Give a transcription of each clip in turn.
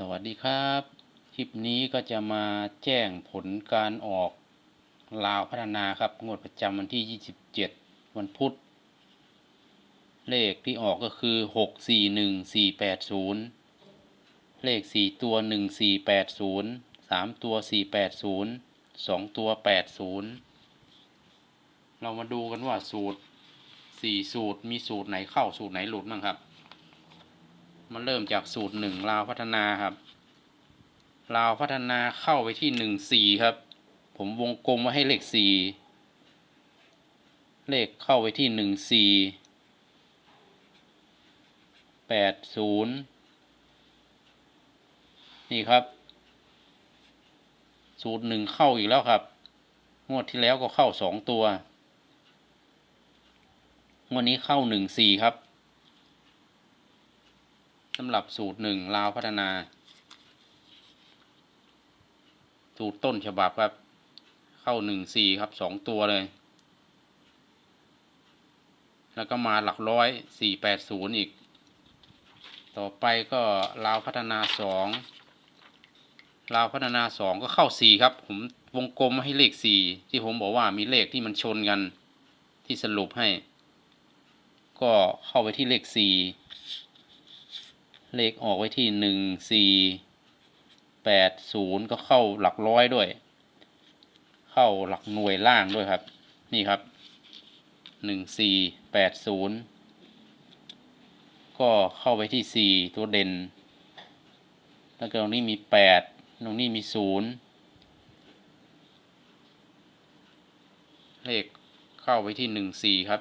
สวัสดีครับ คลิปนี้ก็จะมาแจ้งผลการออกลาวพัฒนาครับ งวดประจำวันที่ 27 วันพุธ เลขที่ออกก็คือ 641480 เลข 4 ตัว 1480 3 ตัว 480 2 ตัว 80 เรามาดูกันว่าสูตร 4 สูตรมีสูตรไหนเข้าสูตรไหนหลุดบ้างครับ มันเริ่มจากสูตรหนึ่งลาวพัฒนาครับลาวพัฒนาเข้าไปที่หนึ่งสี่ครับ ผมวงกลมไว้ให้เลขสี่เลขเข้าไปที่หนึ่งสี่แปดศูนย์นี่ครับ สูตรหนึ่งเข้าอีกแล้วครับ งวดที่แล้วก็เข้าสองตัว งวดนี้เข้าหนึ่งสี่ครับ สำหรับสูตรหนึ่งลาวพัฒนา สูตรต้นฉบับครับ เข้าหนึ่งสี่ครับสองตัวเลย แล้วก็มาหลักร้อยสี่แปดศูนย์อีก ต่อไปก็ลาวพัฒนาสองลาวพัฒนาสองก็เข้าสี่ครับ ผมวงกลมให้เลขสี่ที่ผมบอกว่ามีเลขที่มันชนกันที่สรุปให้ ก็เข้าไปที่เลขสี่ เลขออกไว้ที่หนึ่งสี่แปดศูนย์ก็เข้าหลักร้อยด้วย เข้าหลักหน่วยล่างด้วยครับ นี่ครับหนึ่งสี่แปดศูนย์ก็เข้าไปที่สี่ตัวเด่น แล้วก็ตรงนี้มีแปดตรงนี้มีศูนย์เลขเข้าไปที่หนึ่งสี่ครับ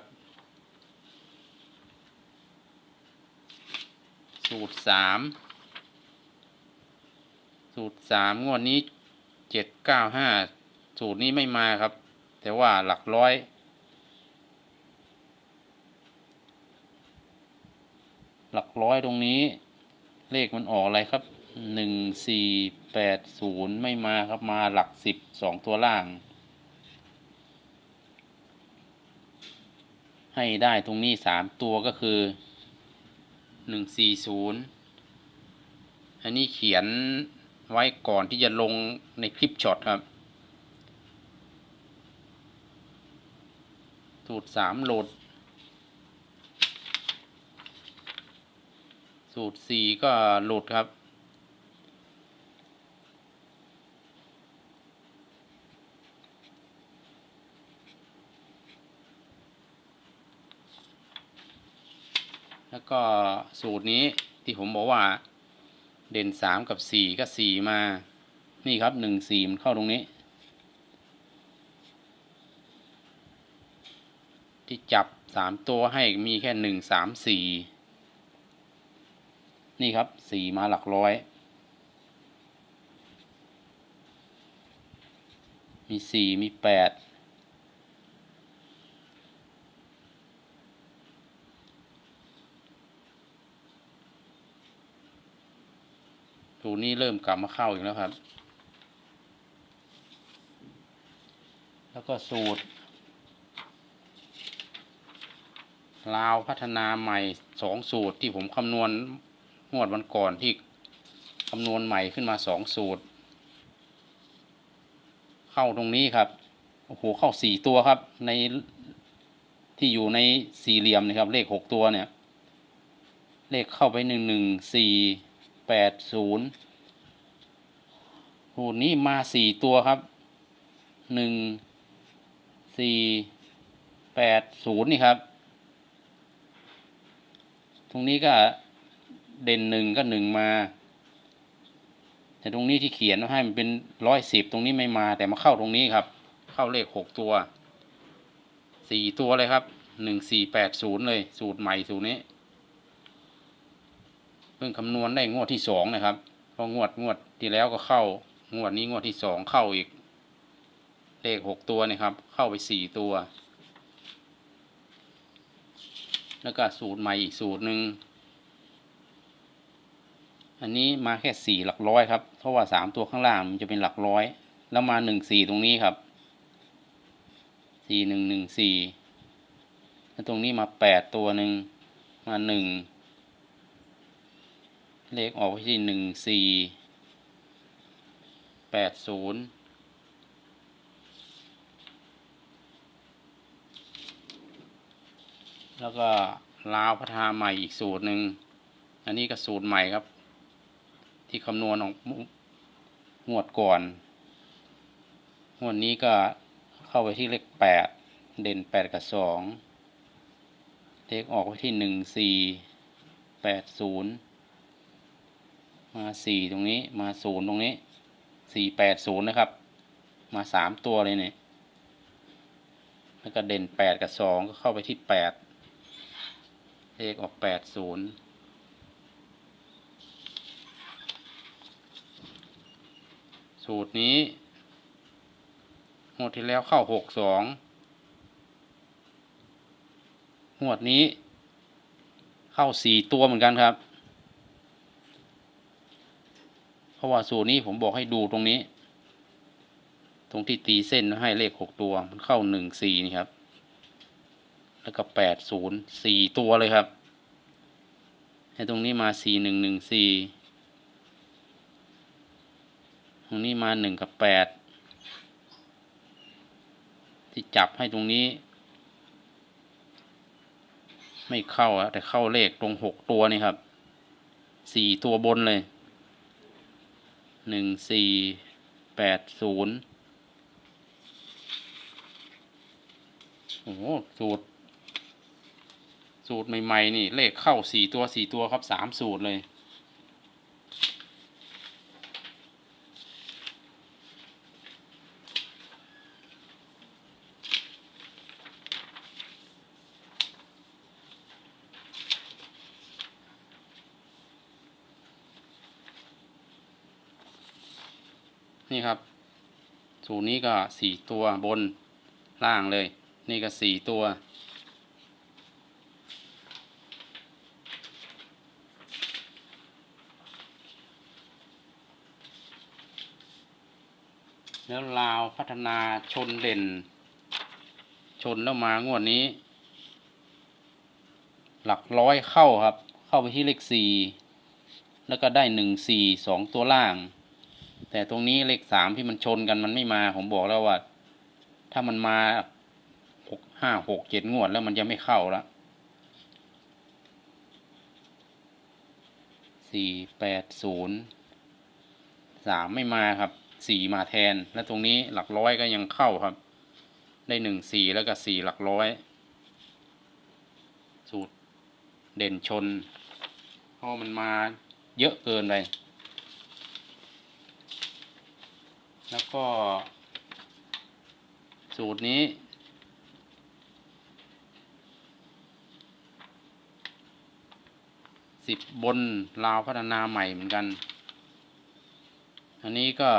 สูตรสามสูตรสามงวดนี้เจ็ดเก้าห้าสูตรนี้ไม่มาครับ แต่ว่าหลักร้อย หลักร้อยตรงนี้ เลขมันออกอะไรครับหนึ่งสี่แปดศูนย์ไม่มาครับมาหลักสิบสองตัวล่าง ให้ได้ตรงนี้สามตัวก็คือ หนึ่งสี่ศูนย์อันนี้เขียนไว้ก่อนที่จะลงในคลิปช็อตครับ สูตรสามโหลด สูตรสี่ก็โหลดครับ แล้วก็สูตรนี้ที่ผมบอกว่า เด่นสามกับสี่ก็สี่มา นี่ครับหนึ่งสี่มันเข้าตรงนี้ ที่จับสามตัวให้มีแค่หนึ่งสามสี่นี่ครับสี่มาหลักร้อย มีสี่มีแปด สูตร นี้เริ่มกลับมาเข้าอีกแล้วครับ แล้วก็สูตร ลาวพัฒนาใหม่สองสูตรที่ผมคำนวณงวดวันก่อนที่คำนวณใหม่ขึ้นมาสองสูตร เข้าตรงนี้ครับโอ้โหเข้าสี่ตัวครับ ในที่อยู่ในสี่เหลี่ยมนะครับ เลขหกตัวเนี่ย เลขเข้าไปหนึ่งหนึ่งสี่ แปดศูนย์สูนี้มาสี่ตัวครับหนึ่งสี่แปดศูนย์นี่ครับ ตรงนี้ก็เด่นหนึ่งก็หนึ่งมา แต่ตรงนี้ที่เขียนให้มันเป็นร้อยสิบตรงนี้ไม่มา แต่มาเข้าตรงนี้ครับ เข้าเลขหกตัวสี่ตัวเลยครับหนึ่งสี่แปดศูนย์เลย สูตรใหม่สูตรนี้ เพิ่งคำนวณได้งวดที่สองนะครับเพองวดงวดที่แล้วก็เข้างวดนี้งวดที่สองเข้าอีก เลขหกตัวนะครับ เข้าไปสี่ตัว แล้วก็สูตรใหม่อีกสูตรหนึ่งอันนี้มาแค่สี่หลักร้อยครับ เพราะว่าสามตัวข้างล่างมันจะเป็นหลักร้อย แล้วมาหนึ่งสี่ตรงนี้ครับสี่หนึ่งหนึ่งสี่แล้วตรงนี้มาแปดตัวหนึ่งมาหนึ่ง เลขออกไปที่หนึ่งสี่แปดศูนย์แล้วก็ลาวพัฒนาใหม่อีกสูตรหนึ่ง อันนี้ก็สูตรใหม่ครับ ที่คำนวณออกงวดก่อนงวดนี้ก็เข้าไปที่เลขแปดเด่นแปดกับสองเลขออกไปที่หนึ่งสี่แปดศูนย์ มาสี่ตรงนี้มาศูนย์ตรงนี้สี่แปดศูนย์นะครับ มาสามตัวเลยเนี่ยแล้วก็เด่นแปดกับสองก็เข้าไปที่แปดเลขออกแปดศูนย์สูตรนี้งวดที่แล้วเข้าหกสองงวดนี้ เข้าสี่ตัวเหมือนกันครับ เพราะว่าสูตรนี้ผมบอกให้ดูตรงนี้ ตรงที่ตีเส้นให้เลขหกตัว มันเข้าหนึ่งสี่นี่ครับ แล้วก็แปดศูนย์สี่ตัวเลยครับ ให้ตรงนี้มาสี่หนึ่งหนึ่งสี่ตรงนี้มาหนึ่งกับแปดที่จับให้ตรงนี้ ไม่เข้าอะแต่เข้าเลขตรงหกตัวนี่ครับสี่ตัวบนเลย หนึ่งสี่แปดศูนย์โอ้โหสูตร สูตรใหม่ ๆ นี่ เลขเข้าสี่ตัวสี่ตัวครับสามสูตรเลย นี่ครับ สูตรนี้ก็สี่ตัวบนล่างเลย นี่ก็สี่ตัว แล้วลาวพัฒนาชนเด่น ชนแล้วมางวดนี้ หลักร้อยเข้าครับ เข้าไปที่เลขสี่แล้วก็ได้หนึ่งสี่สองตัวล่าง แต่ตรงนี้เลขสามที่มันชนกันมันไม่มา ผมบอกแล้วว่า ถ้ามันมาหกห้าหกเจ็ดงวดแล้วมันจะไม่เข้าละสี่แปดศูนย์สามไม่มาครับสี่มาแทน แล้วตรงนี้หลักร้อยก็ยังเข้าครับ ได้หนึ่งสี่แล้วก็สี่หลักร้อย สูตรเด่นชนเพราะมันมาเยอะเกินไป แล้วก็ สูตรนี้ สิบบนลาวพัฒนาใหม่เหมือนกัน อันนี้ก็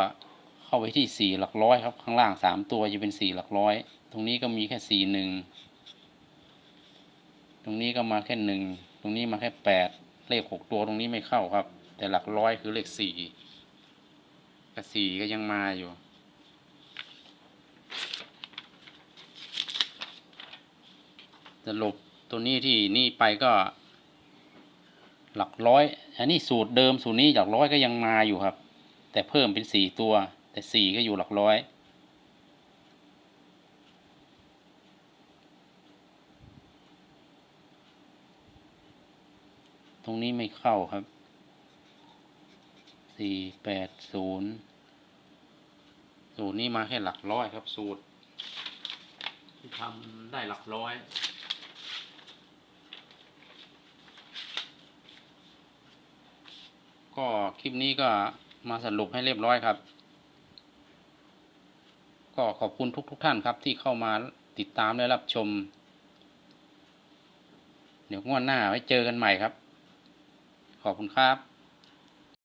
เข้าไปที่สี่หลักร้อยครับ ข้างล่างสามตัวจะเป็นสี่หลักร้อย ตรงนี้ก็มีแค่สี่หนึ่ง ตรงนี้ก็มาแค่หนึ่ง ตรงนี้มาแค่แปด เลขหกตัวตรงนี้ไม่เข้าครับ แต่หลักร้อยคือเลขสี่ กับสี่ก็ยังมาอยู่ สรุปตัวนี้ที่นี่ไปก็ หลักร้อย อันนี้สูตรเดิมสูตรนี้หลักร้อยก็ยังมาอยู่ครับ แต่เพิ่มเป็นสี่ตัว แต่สี่ก็อยู่หลักร้อยตรงนี้ไม่เข้าครับสี่แปดศูนย์ สูตรนี้มาแค่หลักร้อยครับ สูตร ที่ทำได้หลักร้อย ก็คลิปนี้ก็มาสรุปให้เรียบร้อยครับ ก็ขอบคุณทุกทุกๆท่านครับที่เข้ามาติดตามและรับชม เดี๋ยวงวดหน้าไว้เจอกันใหม่ครับ ขอบคุณครับ